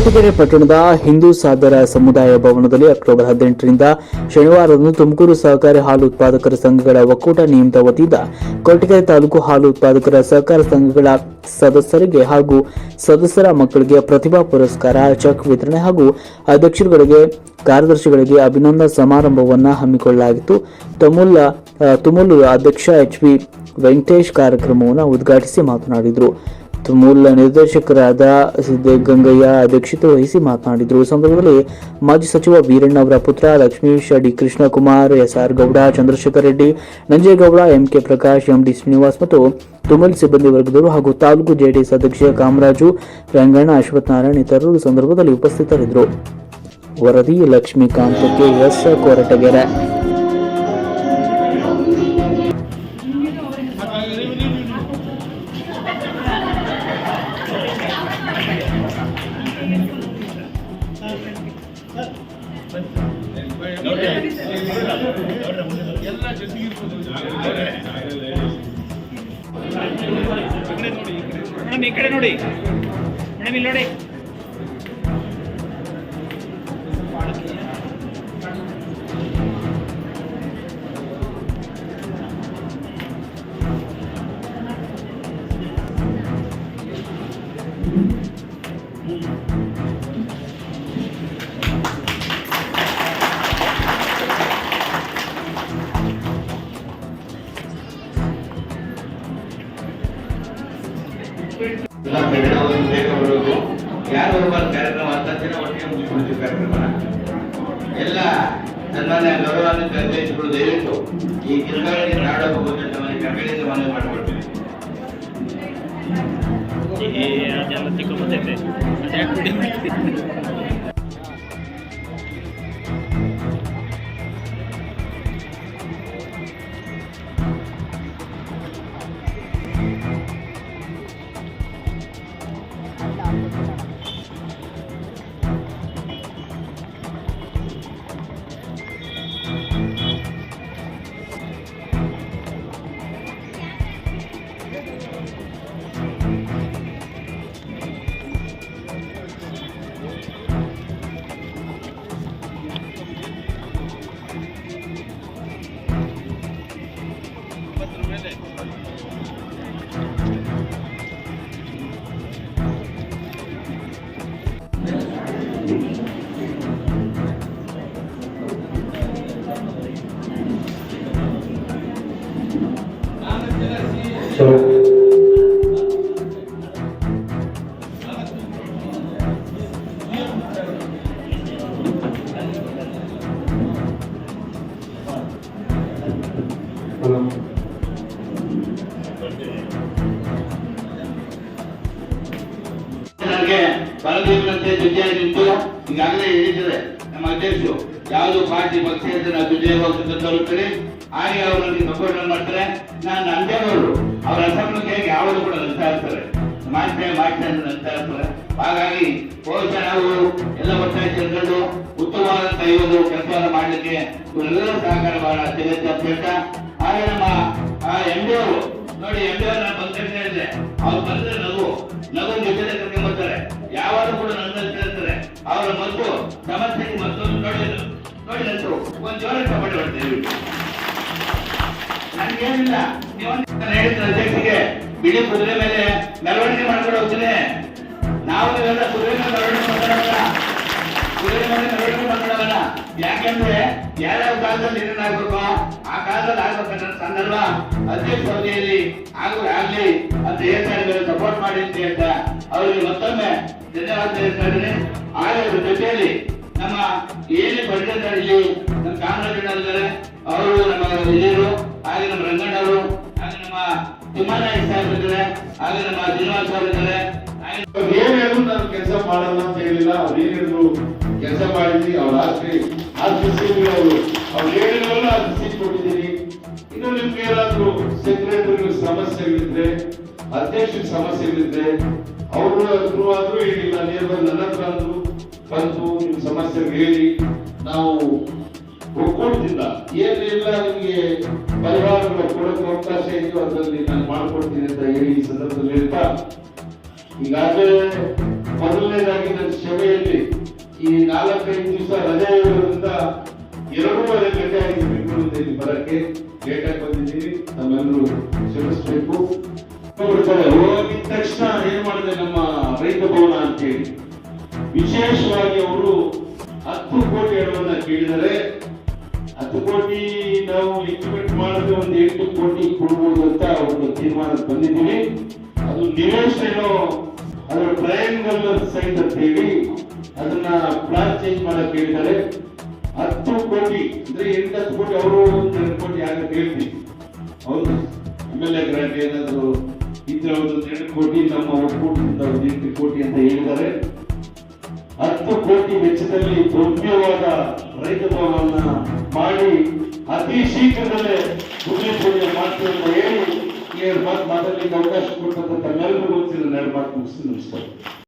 ಕೊರಟಗೆರೆ ಪಟ್ಟಣದ ಹಿಂದೂ ಸಾಗರ ಸಮುದಾಯ ಭವನದಲ್ಲಿ ಅಕ್ಟೋಬರ್ ಹದಿನೆಂಟರಿಂದ ಶನಿವಾರದಂದು ತುಮಕೂರು ಸಹಕಾರಿ ಹಾಲು ಉತ್ಪಾದಕರ ಸಂಘಗಳ ಒಕ್ಕೂಟ ನಿಯಮಿತ ವತಿಯಿಂದ ಕೊರಟಗೆರೆ ತಾಲೂಕು ಹಾಲು ಉತ್ಪಾದಕರ ಸಹಕಾರ ಸಂಘಗಳ ಸದಸ್ಯರಿಗೆ ಹಾಗೂ ಸದಸ್ಯರ ಮಕ್ಕಳಿಗೆ ಪ್ರತಿಭಾ ಪುರಸ್ಕಾರ, ಚೆಕ್ ವಿತರಣೆ ಹಾಗೂ ಅಧ್ಯಕ್ಷರುಗಳಿಗೆ, ಕಾರ್ಯದರ್ಶಿಗಳಿಗೆ ಅಭಿನಂದನಾ ಸಮಾರಂಭವನ್ನು ಹಮ್ಮಿಕೊಳ್ಳಲಾಗಿತ್ತು. ತಮುಲ್, ತುಮುಲ್ ಅಧ್ಯಕ್ಷ ಎಚ್ ವಿ ವೆಂಕಟೇಶ್ ಕಾರ್ಯಕ್ರಮವನ್ನು ಉದ್ಘಾಟಿಸಿ ಮಾತನಾಡಿದರು. ತುಮೂಲ್ ನಿರ್ದೇಶಕರಾದ ಸಿದ್ದಗಂಗಯ್ಯ ಅಧ್ಯಕ್ಷತೆ ವಹಿಸಿ ಮಾತನಾಡಿದರು. ಸಂದರ್ಭದಲ್ಲಿ ಮಾಜಿ ಸಚಿವ ವೀರಣ್ಣ ಅವರ ಪುತ್ರ Lakshmeesh D Krishnakumar, S R Gowda, Chandrashekar Reddy, Nanjegowda, M K Prakash, M D Srinivas ಮತ್ತು ತುಮಲ್ ಸಿಬ್ಬಂದಿ ವರ್ಗದವರು ಹಾಗೂ ತಾಲೂಕು ಜೆಡಿಎಸ್ ಅಧ್ಯಕ್ಷ ಕಾಮರಾಜು ರಂಗಣ್ಣ ಅಶ್ವಥ್ ನಾರಾಯಣ ಇತರರು ಸಂದರ್ಭದಲ್ಲಿ ಉಪಸ್ಥಿತರಿದ್ದರು. ವರದಿ ಲಕ್ಷ್ಮೀಕಾಂತಕ್ಕೆ ಎಸ್ ಕೊರಟಗೆರೆ. ಮೇಡಮ್ ಈ ಕಡೆ ನೋಡಿ. ಮೇಡಮ್ ಇಲ್ಲಿ ನೋಡಿ. ಯಾರು ಕಾರ್ಯಕ್ರಮ ಹತ್ತು ದಿನ ಒಟ್ಟಿಗೆ ಮುಗಿಸ್ಬಿಡ್ತೀವಿ ಕಾರ್ಯಕ್ರಮನ ಎಲ್ಲ ಸನ್ಮಾನ್ಯ ಗೌರವಾನ್ವಿತ ಅಧ್ಯಕ್ಷರು ದಯವಿಟ್ಟು ಈ ಕಿರುಗಾಳಿಗೆ ನಾಡೋಗ ಬಂದಂತ ಮನೆ ಕರ್ಕಳಿಂದ ಮನವಿ ತಿಕ್ಕೊಂಬತ್ತೈತೆ ಅದ್ಯಾಕೆ ಬಿಡಿ ಬಲದೇವರಂತೆ ಜೊತೆಯಾಗಿ ನಿಂತು ಈಗಾಗಲೇ ಹೇಳಿದ್ದಾರೆ ನಮ್ಮ ಅಧ್ಯಕ್ಷರು ಯಾವುದು ಪಾರ್ಟಿ ಪಕ್ಷೇತರ ಜೊತೆ ಹೋಗ್ತದೆ ತರುತ್ತೇನೆ ಹಾಗೆ ಸಪೋರ್ಟ್ ಮಾಡ್ತಾರೆ. ನಾನು ನಂದೇವರು ಅವರ ಅಸಮಕ್ಕೆ ಯಾವುದು ಕೂಡ ಇರ್ತಾರೆ ಮಾಡ್ತೇನೆ ಮಾಡ್ತೇನೆ ಅಂತ ಇರ್ತಾರೆ ಹಾಗಾಗಿ ಬಹುಶಃ ನಾವು ಎಲ್ಲ ಒಟ್ಟಾಗಿ ಸೇರ್ಕೊಂಡು ಉತ್ತಮವಾದಂತಹ ಈ ಕೆಲಸವನ್ನು ಮಾಡ್ಲಿಕ್ಕೆ ಇವರೆಲ್ಲರೂ ಸಹಕಾರ ಬಹಳ ಅತ್ಯಗತ್ಯ ಅಂತ ಹೇಳ್ತಾ. ಹಾಗೆ ನಮ್ಮ ಎಂ ಡಿ ಅವರು, ನೋಡಿ ಎಂ ಡಿ ಅವರು ನಾನು ಬಂದ ಅವ್ರು ಬಂದ್ರೆ ನಗು ಅವರ ಮತ್ತು ಸಮಸ್ಯೆಗೆ ಮತ್ತೊಂದು ನೋಡಿ ನಂತರು ಒಂದು ಜೋರ ಕಬಡ್ಡಿ ಹೊಡ್ತೀವಿ ನನ್ಗೇನಿಲ್ಲ, ನೀವು ಹೇಳಿದ ಅಧ್ಯಕ್ಷರಿಗೆ, ಬಿಳಿ ಕುದುರೆ ಮೇಲೆ ಮೆರವಣಿಗೆ ಮಾಡ್ಕೊಂಡು ಹೋಗ್ತೀನಿ. ನಾವು ನೀವೆಲ್ಲ ಕುದುರೆ ಮೇಲೆ ಮೆರವಣಿಗೆ ಮಾಡ್ಕೊಳ್ಳೋಣ ಕುದುರೆ ಮೇಲೆ ಮೆರವಣಿಗೆ ಮಾಡ್ಕೊಳ್ಳೋಣ ಯಾಕೆಂದ್ರೆ ಯಾರ್ಯಾವ ಕಾಲದಲ್ಲಿ ಏನೇನಾಗ್ಬೇಕು ಕಾಲದಲ್ಲಿ ಆಗ್ಬೇಕನ್ನೋ ಸಂದರ್ಭ ಅಧ್ಯಕ್ಷ ಅವಧಿಯಲ್ಲಿ ಆಗು ಆಗ್ಲಿ ಅಂತ ಹೇಳ್ತಾ ಸಪೋರ್ಟ್ ಮಾಡಿ ಅಂತ. ಹೇಳ್ತಾ ಅವರಿಗೆ ಮತ್ತೊಮ್ಮೆ ಧನ್ಯವಾದ ಹೇಳ್ತಾ ಇದ್ದೀನಿ ಹಾಗೆ ಜೊತೆಯಲ್ಲಿ ನಮ್ಮ ಏನು ಬಂದಿದ್ದಾರೆ ಇಲ್ಲಿ ನಮ್ಮ ಇದ್ದಾರೆ ಅವರು ನಮ್ಮ ಹಿರಿಯರು, ಹಾಗೆ ನಮ್ಮ ರಂಗಣ್ಣರು ಹಾಗೆ ನಮ್ಮ ತಿಮ್ಮನಾಯಕ್ ಸಾಹೇಬ್ ಇದ್ದಾರೆ, ಹಾಗೆ ನಮ್ಮ ಶ್ರೀನಿವಾಸ್ ಅವರು ಇದ್ದಾರೆ. ಏನೇನು ನಾನು ಕೆಲಸ ಮಾಡಲ್ಲ ಅಂತ ಹೇಳಿಲ್ಲ. ಅವ್ರು ಏನ್ ಹೇಳಿದ್ರು? ಕೆಲಸ ಮಾಡಿದ್ವಿ, ಅವ್ರ ಆಸ್ತಿ ಆಸ್ತಿ ಅವರು ಅವ್ರು ಹೇಳಿದ್ರು ಕೊಟ್ಟಿದ್ದೀನಿ ಇನ್ನು ನಿಮ್ಗೆ ಏನಾದ್ರು ಸೆಕ್ರೆಟರಿ ಸಮಸ್ಯೆಗಳಿದ್ರೆ ಅಧ್ಯಕ್ಷ ಸಮಸ್ಯೆಗಳಿದ್ರೆ ಅವ್ರ ಹತ್ರ ಆದ್ರೂ ಹೇಳಿಲ್ಲ ನೀವು ನನ್ನ ಹತ್ರ ಅಂದ್ರು ಬಂತು ನಿಮ್ ಸಮಸ್ಯೆ ಹೇಳಿ, ನಾವು ಒಗ್ಗೂಡ್ತಿಲ್ಲ ಏನೆಲ್ಲ ನಿಮಗೆ ಪರಿಹಾರಗಳು ಕೊಡೋಕೆ ಅವಕಾಶ ಇದೆಯೋ ಅದರಲ್ಲಿ ನಾನು ಮಾಡ್ಕೊಡ್ತೀನಿ ಅಂತ ಹೇಳಿ ಈ ಸಂದರ್ಭದಲ್ಲಿ ಹೇಳ್ತಾ, ಈಗಾಗಲೇ ಮೊದಲನೇದಾಗಿ ನನ್ನ ಸಭೆಯಲ್ಲಿ ಈ ನಾಲ್ಕೈದು ದಿವಸ ರಜೆ ಇರೋದ್ರಿಂದ ಎರಡೂವರೆ ಗಂಟೆ ಆಗಿದೆ ಬೆಂಗಳೂರಿನಲ್ಲಿ ಬರಕ್ಕೆ ಲೇಟ್ ಬಂದಿದ್ದೀವಿ. ತಮ್ಮೆಲ್ಲರೂ ಕ್ಷಮಿಸಬೇಕು ನೋಡ್ತಾರೆ, ಹೋಗಿದ ತಕ್ಷಣ ಏನ್ ಮಾಡಿದೆ ನಮ್ಮ ರೈತ ಭವನ ಅಂತ ಹೇಳಿ ವಿಶೇಷವಾಗಿ ಅವರು ಹತ್ತು ಕೋಟಿ ಹಣವನ್ನ ಕೇಳಿದರೆ ಹತ್ತು ಕೋಟಿ ನಾವು ಎಸ್ಟಿಮೇಟ್ ಮಾಡಿದ್ರೆ ಒಂದು ಎಂಟು ಕೋಟಿ ಕೊಡ್ಬೋದು ಅಂತ ಒಂದು ತೀರ್ಮಾನಕ್ಕೆ ಬಂದಿದ್ದೀವಿ. ಅದು ನಿವೇಶನ ಅದರ ಟ್ರಯಾಂಗಲ್ ಸೈಟ್ ಅಂತ ಹೇಳಿ ಅದನ್ನ ಪ್ಲಾನ್ ಚೇಂಜ್ ಮಾಡಕ್ ಹೇಳಿದ್ದಾರೆ. ಕೋಟಿ ಅವರು ಒಂದು ಕೋಟಿ ಆಗ ಕೇಳ್ತೀವಿ ಹೌದು ಎಂ ಎಲ್ ಎ ಗ್ರಾಂಟ್ ಏನಾದರೂ ಇದ್ರೆ ಒಂದು ಎರಡು ಕೋಟಿ ನಮ್ಮ ಒಕ್ಕೂಟದಿಂದ ಒಂದು ಎಂಟು ಕೋಟಿ ಅಂತ ಹೇಳಿದ್ದಾರೆ. ಹತ್ತು ಕೋಟಿ ವೆಚ್ಚದಲ್ಲಿ ಭವ್ಯವಾದ ರೈತ ಭವನ ಮಾಡಿ ಅತಿ ಶೀಘ್ರದಲ್ಲೇ ಗುಡ್ಲಿ ಪೂಜೆ ಮಾಡ್ತೀವಿ ಅಂತ ಹೇಳಿ ಮಾತು ಮಾತಾಡಲಿಕ್ಕೆ ಅವಕಾಶ ಕೊಟ್ಟಂತ ತಮ್ಮೆಲ್ಲರಿಗೂ ಎರಡು ಮಾತು ಮುಗಿಸಿ ನಮಸ್ಕಾರ.